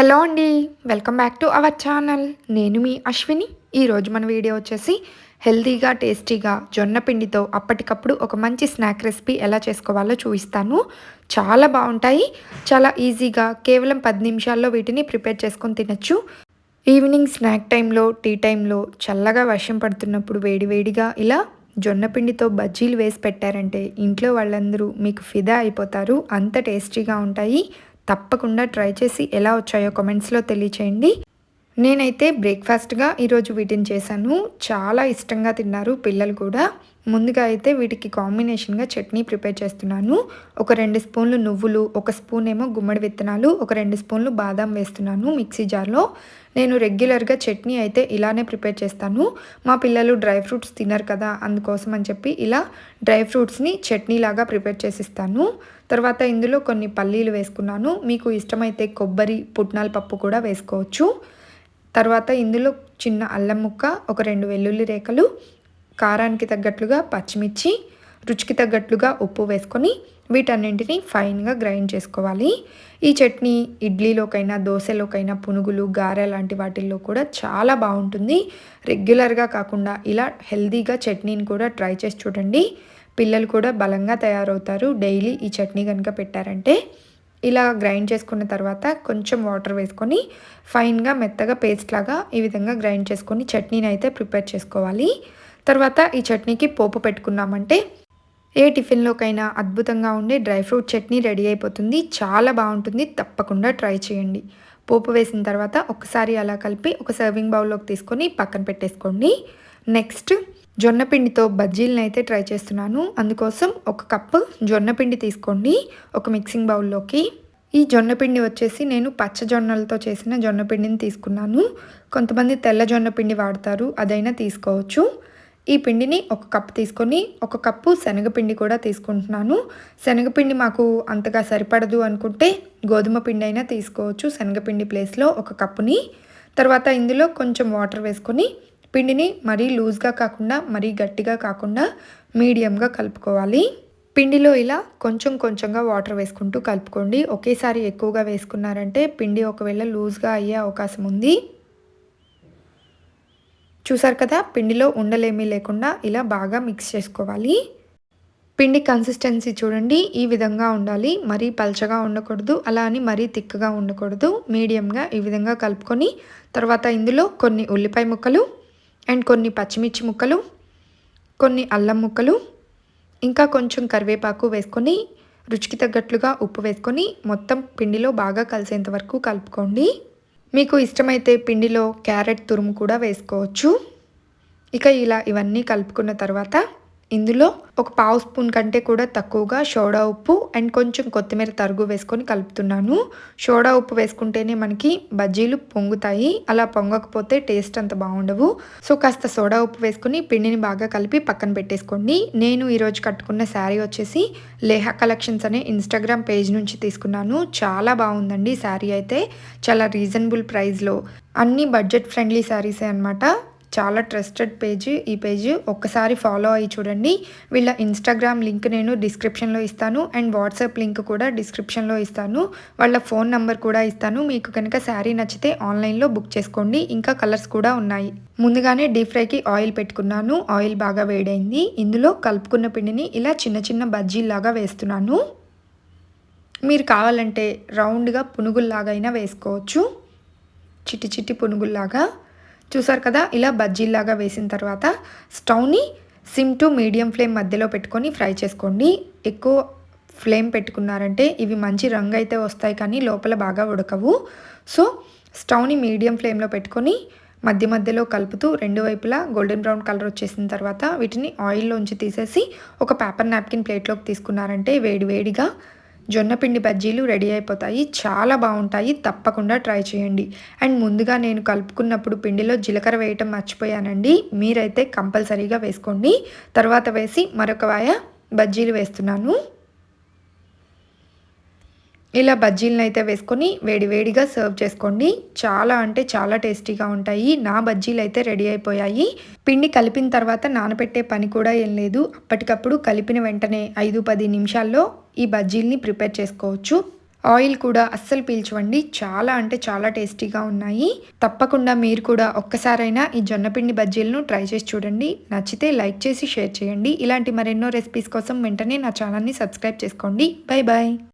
Hello అండి welcome back to our channel. నేను మీ అశ్విని. ఈరోజు మన వీడియో వచ్చేసి హెల్తీగా టేస్టీగా జొన్న పిండితో అప్పటికప్పుడు ఒక మంచి స్నాక్ రెసిపీ ఎలా చేసుకోవాలో చూపిస్తాను. చాలా బాగుంటాయి. చాలా ఈజీగా కేవలం పది నిమిషాల్లో వీటిని ప్రిపేర్ చేసుకొని తినచ్చు. ఈవినింగ్ స్నాక్ టైంలో టీ టైంలో చల్లగా వర్షం పడుతున్నప్పుడు వేడివేడిగా ఇలా జొన్న పిండితో బజ్జీలు వేసి పెట్టారంటే ఇంట్లో వాళ్ళందరూ మీకు ఫిదా అయిపోతారు. అంత టేస్టీగా ఉంటాయి. తప్పకుండా ట్రై చేసి ఎలా వచ్చాయో కమెంట్స్లో తెలియచేయండి. నేనైతే బ్రేక్ఫాస్ట్గా ఈరోజు వీటిని చేశాను. చాలా ఇష్టంగా తిన్నారు పిల్లలు కూడా. ముందుగా అయితే వీటికి కాంబినేషన్గా చట్నీ ప్రిపేర్ చేస్తున్నాను. ఒక రెండు స్పూన్లు నువ్వులు ఒక స్పూన్ ఏమో గుమ్మడి విత్తనాలు ఒక రెండు స్పూన్లు బాదం వేస్తున్నాను మిక్సీ జార్లో. నేను రెగ్యులర్గా చట్నీ అయితే ఇలానే ప్రిపేర్ చేస్తాను. మా పిల్లలు డ్రై ఫ్రూట్స్ తినరు కదా అందుకోసం అని చెప్పి ఇలా డ్రై ఫ్రూట్స్ని చట్నీ లాగా ప్రిపేర్ చేసిస్తాను. తర్వాత ఇందులో కొన్ని పల్లీలు వేసుకున్నాను. మీకు ఇష్టమైతే కొబ్బరి పుట్నాల పప్పు కూడా వేసుకోవచ్చు. తర్వాత ఇందులో చిన్న అల్లం ముక్క ఒక రెండు వెల్లుల్లి రేఖలు కారానికి తగ్గట్లుగా పచ్చిమిర్చి రుచికి తగ్గట్లుగా ఉప్పు వేసుకొని వీటన్నింటిని ఫైన్గా గ్రైండ్ చేసుకోవాలి. ఈ చట్నీ ఇడ్లీలోకైనా దోశలోకైనా పునుగులు గారె లాంటి వాటిల్లో కూడా చాలా బాగుంటుంది. రెగ్యులర్గా కాకుండా ఇలా హెల్తీగా చట్నీని కూడా ట్రై చేసి చూడండి. పిల్లలు కూడా బలంగా తయారవుతారు. డైలీ ఈ చట్నీ కనుక పెట్టారంటే ఇలా గ్రైండ్ చేసుకున్న తర్వాత కొంచెం వాటర్ వేసుకొని ఫైన్గా మెత్తగా పేస్ట్ లాగా ఈ విధంగా గ్రైండ్ చేసుకొని చట్నీని అయితే ప్రిపేర్ చేసుకోవాలి. తర్వాత ఈ చట్నీకి పోపు పెట్టుకున్నామంటే ఏ టిఫిన్లోకైనా అద్భుతంగా ఉండే డ్రై ఫ్రూట్ చట్నీ రెడీ అయిపోతుంది. చాలా బాగుంటుంది. తప్పకుండా ట్రై చేయండి. పోపు వేసిన తర్వాత ఒకసారి అలా కలిపి ఒక సర్వింగ్ బౌల్లోకి తీసుకొని పక్కన పెట్టేసుకోండి. నెక్స్ట్ జొన్న పిండితో బజ్జీలను అయితే ట్రై చేస్తున్నాను. అందుకోసం ఒక కప్పు జొన్న పిండి తీసుకోండి. ఒక మిక్సింగ్ బౌల్లోకి. ఈ జొన్న పిండి వచ్చేసి నేను పచ్చ జొన్నలతో చేసిన జొన్న పిండిని తీసుకున్నాను. కొంతమంది తెల్ల జొన్న పిండి వాడతారు. అదైనా తీసుకోవచ్చు. ఈ పిండిని ఒక కప్పు తీసుకొని ఒక కప్పు శనగపిండి కూడా తీసుకుంటున్నాను. శనగపిండి మాకు అంతగా సరిపడదు అనుకుంటే గోధుమ పిండి అయినా తీసుకోవచ్చు శనగపిండి ప్లేస్లో ఒక కప్పుని. తర్వాత ఇందులో కొంచెం వాటర్ వేసుకొని పిండిని మరీ లూజ్గా కాకుండా మరీ గట్టిగా కాకుండా మీడియంగా కలుపుకోవాలి. పిండిలో ఇలా కొంచెం కొంచెంగా వాటర్ వేసుకుంటూ కలుపుకోండి. ఒకేసారి ఎక్కువగా వేసుకున్నారంటే పిండి ఒకవేళ లూజ్గా అయ్యే అవకాశం ఉంది. చూసారు కదా పిండిలో ఉండలేమీ లేకుండా ఇలా బాగా మిక్స్ చేసుకోవాలి. పిండి కన్సిస్టెన్సీ చూడండి ఈ విధంగా ఉండాలి. మరీ పల్చగా ఉండకూడదు అలా అని మరీ తిక్కగా ఉండకూడదు. మీడియంగా ఈ విధంగా కలుపుకొని తర్వాత ఇందులో కొన్ని ఉల్లిపాయ ముక్కలు అండ్ కొన్ని పచ్చిమిర్చి ముక్కలు కొన్ని అల్లం ముక్కలు ఇంకా కొంచెం కరివేపాకు వేసుకొని రుచికి తగ్గట్లుగా ఉప్పు వేసుకొని మొత్తం పిండిలో బాగా కలిసేంత వరకు కలుపుకోండి. మీకు ఇష్టమైతే పిండిలో క్యారెట్ తురుము కూడా వేసుకోవచ్చు. ఇక ఇలా ఇవన్నీ కలుపుకున్న తర్వాత ఇందులో ఒక పావు స్పూన్ కంటే కూడా తక్కువగా సోడా ఉప్పు అండ్ కొంచెం కొత్తిమీర తరుగు వేసుకొని కలుపుతున్నాను. సోడా ఉప్పు వేసుకుంటేనే మనకి బజ్జీలు పొంగుతాయి. అలా పొంగకపోతే టేస్ట్ అంత బాగుండవు. సో కాస్త సోడా ఉప్పు వేసుకుని పిండిని బాగా కలిపి పక్కన పెట్టేసుకోండి. నేను ఈరోజు కట్టుకున్న శారీ వచ్చేసి లేహా కలెక్షన్స్ అనే ఇన్స్టాగ్రామ్ పేజ్ నుంచి తీసుకున్నాను. చాలా బాగుందండి శారీ అయితే. చాలా రీజనబుల్ ప్రైస్లో. అన్ని బడ్జెట్ ఫ్రెండ్లీ శారీసే అనమాట చాలా ట్రస్టెడ్ పేజ్ ఈ పేజ్ ఒక్కసారి ఫాలో అయ్యి చూడండి. వీళ్ళ ఇన్స్టాగ్రామ్ లింక్ నేను డిస్క్రిప్షన్లో ఇస్తాను అండ్ వాట్సాప్ లింక్ కూడా డిస్క్రిప్షన్లో ఇస్తాను. వాళ్ళ ఫోన్ నెంబర్ కూడా ఇస్తాను. మీకు కనుక శారీ నచ్చితే ఆన్లైన్లో బుక్ చేసుకోండి. ఇంకా కలర్స్ కూడా ఉన్నాయి. ముందుగానే డీప్ ఫ్రైకి ఆయిల్ పెట్టుకున్నాను. ఆయిల్ బాగా వేడైంది. ఇందులో కలుపుకున్న పిండిని ఇలా చిన్న చిన్న బజ్జీల్లాగా వేస్తున్నాను. మీరు కావాలంటే రౌండ్గా పునుగుల్లాగా అయినా వేసుకోవచ్చు. చిట్టి చిట్టి పునుగుల్లాగా. చూసారు కదా ఇలా బజ్జీలాగా వేసిన తర్వాత స్టవ్ని సిమ్ టు మీడియం ఫ్లేమ్ మధ్యలో పెట్టుకొని ఫ్రై చేసుకోండి. ఎక్కువ ఫ్లేమ్ పెట్టుకున్నారంటే ఇవి మంచి రంగు అయితే వస్తాయి కానీ లోపల బాగా ఉడకవు. సో స్టవ్ని మీడియం ఫ్లేమ్లో పెట్టుకొని మధ్య మధ్యలో కలుపుతూ రెండు వైపులా గోల్డెన్ బ్రౌన్ కలర్ వచ్చేసిన తర్వాత వీటిని ఆయిల్లోంచి తీసేసి ఒక పేపర్ నాప్కిన్ ప్లేట్లోకి తీసుకున్నారంటే వేడి వేడిగా జొన్నపిండి బజ్జీలు రెడీ అయిపోతాయి. చాలా బాగుంటాయి. తప్పకుండా ట్రై చేయండి. అండ్ ముందుగా నేను కలుపుకున్నప్పుడు పిండిలో జీలకర్ర వేయటం మర్చిపోయానండి. మీరైతే కంపల్సరీగా వేసుకోండి. తర్వాత వేసి మరొక వాయ బజ్జీలు వేస్తున్నాను. ఇలా బజ్జీలను అయితే వేసుకొని వేడివేడిగా సర్వ్ చేసుకోండి. చాలా అంటే చాలా టేస్టీగా ఉంటాయి. నా బజ్జీలు అయితే రెడీ అయిపోయాయి. పిండి కలిపిన తర్వాత నానబెట్టే పని కూడా ఏం లేదు. అప్పటికప్పుడు కలిపిన వెంటనే ఐదు పది నిమిషాల్లో ఈ బజ్జీల్ని ప్రిపేర్ చేసుకోవచ్చు. ఆయిల్ కూడా అస్సలు పీల్చవండి. చాలా అంటే చాలా టేస్టీగా ఉన్నాయి. తప్పకుండా మీరు కూడా ఒక్కసారైనా ఈ జొన్నపిండి బజ్జీలను ట్రై చేసి చూడండి. నచ్చితే లైక్ చేసి షేర్ చేయండి. ఇలాంటి మరెన్నో రెసిపీస్ కోసం వెంటనే నా ఛానల్ని సబ్స్క్రైబ్ చేసుకోండి. Bye bye